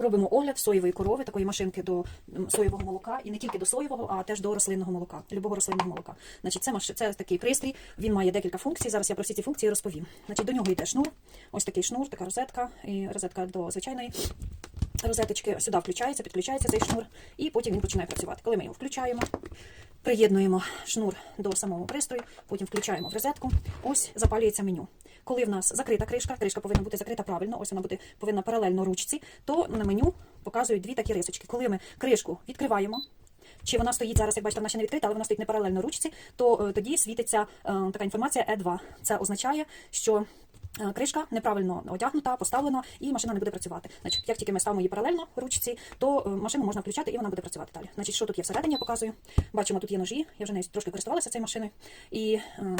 Робимо огляд соєвої корови, такої машинки до соєвого молока, і не тільки до соєвого, а теж до рослинного молока, любого рослинного молока. Значить, це, це такий пристрій, він має декілька функцій. Зараз я про всі ці функції розповім. Значить, до нього йде шнур, ось такий шнур, така розетка, і розетка до звичайної розеточки. Сюди включається, підключається цей шнур, і потім він починає працювати. Коли ми його включаємо, приєднуємо шнур до самого пристрою, потім включаємо в розетку. Ось запалюється меню. Коли в нас закрита кришка, кришка повинна бути закрита правильно, ось вона буде повинна паралельно ручці, то на меню показують дві такі рисочки. Коли ми кришку відкриваємо. Чи вона стоїть зараз, як бачите, вона ще не відкрита, але вона стоїть не паралельно ручці, то е, тоді світиться е, така інформація E2. Це означає, що кришка неправильно одягнута, поставлена, і машина не буде працювати. Значить, як тільки ми ставимо її паралельно ручці, то е, машину можна включати і вона буде працювати далі. Значить, що тут є всередині, я показую. Бачимо, тут є ножі. Я вже нею трошки користувалася цією машиною. І е,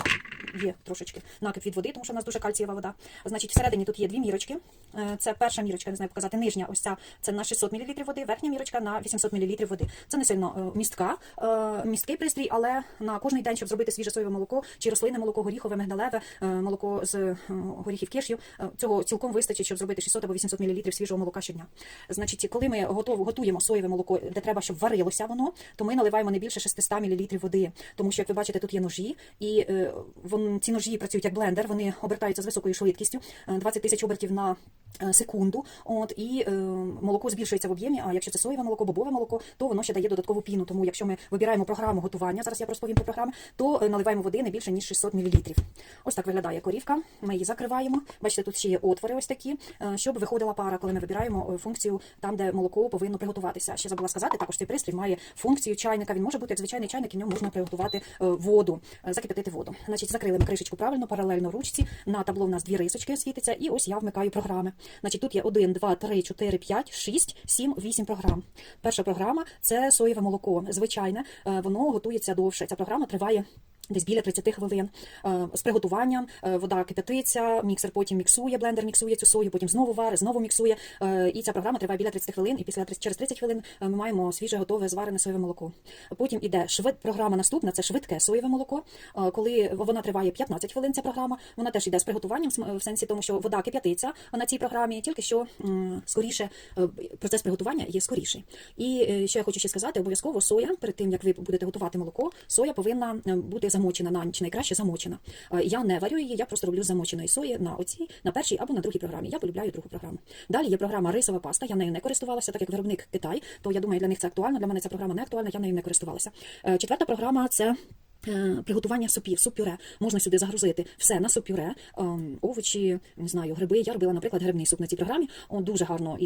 є трошечки накид від води, тому що в нас дуже кальцієва вода. Значить, всередині тут є дві мірочки. Е, Це перша мірочка, не знаю показати. Нижня, ось ця це на 600 мл води, верхня мірочка на 800 мл води. Це не сильно е, містка, е, місткий пристрій, але на кожний день, щоб зробити свіже соєве молоко чи рослинне молоко, горіхове, мигдалеве, е, молоко з е, горіхів кешю, е, цього цілком вистачить, щоб зробити 600 або 800 мл свіжого молока щодня. Значить, коли ми готуємо соєве молоко, де треба, щоб варилося воно, то ми наливаємо не більше 600 мл води, тому що, як ви бачите, тут є ножі, і е, вон, ці ножі працюють як блендер, вони обертаються з високою швидкістю, е, 20 тисяч обертів на е, секунду. От і е, молоко збільшується в об'ємі. А якщо це соєве молоко, бобове молоко, то воно ще дає додаткову піну. Тому якщо ми вибираємо програму готування, зараз я розповім про програми, то е, наливаємо води не більше ніж 600 мл. Ось так виглядає корівка. Ми її закриваємо. Бачите, тут ще є отвори, ось такі, е, щоб виходила пара, коли ми вибираємо е, функцію там, де молоко повинно приготуватися. Ще забула сказати, також цей пристрій має функцію чайника. Він може бути як звичайний чайник, і в ньому можна приготувати е, воду, е, закипятити воду. Значить, закрили ми кришечку правильно, паралельно ручці. На табло в нас дві рисочки світиться, і ось я вмикаю програми. Значить, тут є 1, 2, 3, 4, 5, 6, 7, 8 програм. Перша програма це соєве молоко. Звичайне, е, воно готується довше. Ця програма триває. Десь біля 30 хвилин Е, з приготуванням е, вода кипятиться, міксер потім міксує, блендер міксує цю сою, потім знову варить, знову міксує. Е, І ця програма триває біля 30 хвилин. І після через 30 хвилин ми маємо свіже готове зварене соєве молоко. Потім іде швид програма наступна. Це швидке соєве молоко. Коли вона триває 15 хвилин, ця програма вона теж іде з приготуванням в сенсі, тому що вода кип'ятиться на цій програмі, тільки що скоріше процес приготування є скоріший. І що я хочу ще сказати, обов'язково соя перед тим як ви будете готувати молоко, соя повинна бути замочена на ніч, найкраще замочена. Е, Я не варю її, я просто роблю з замоченої сої на оцій, на першій або на другій програмі. Я полюбляю другу програму. Далі є програма рисова паста. Я нею не користувалася, так як виробник Китай, то я думаю, для них це актуально. Для мене ця програма не актуальна, я нею не користувалася. Е, Четверта програма це. е, Приготування супів, суп-пюре. Можна сюди загрузити все на суп-пюре, ем, овочі, не знаю, гриби. Я робила, наприклад, грибний суп на цій програмі. Он дуже гарно і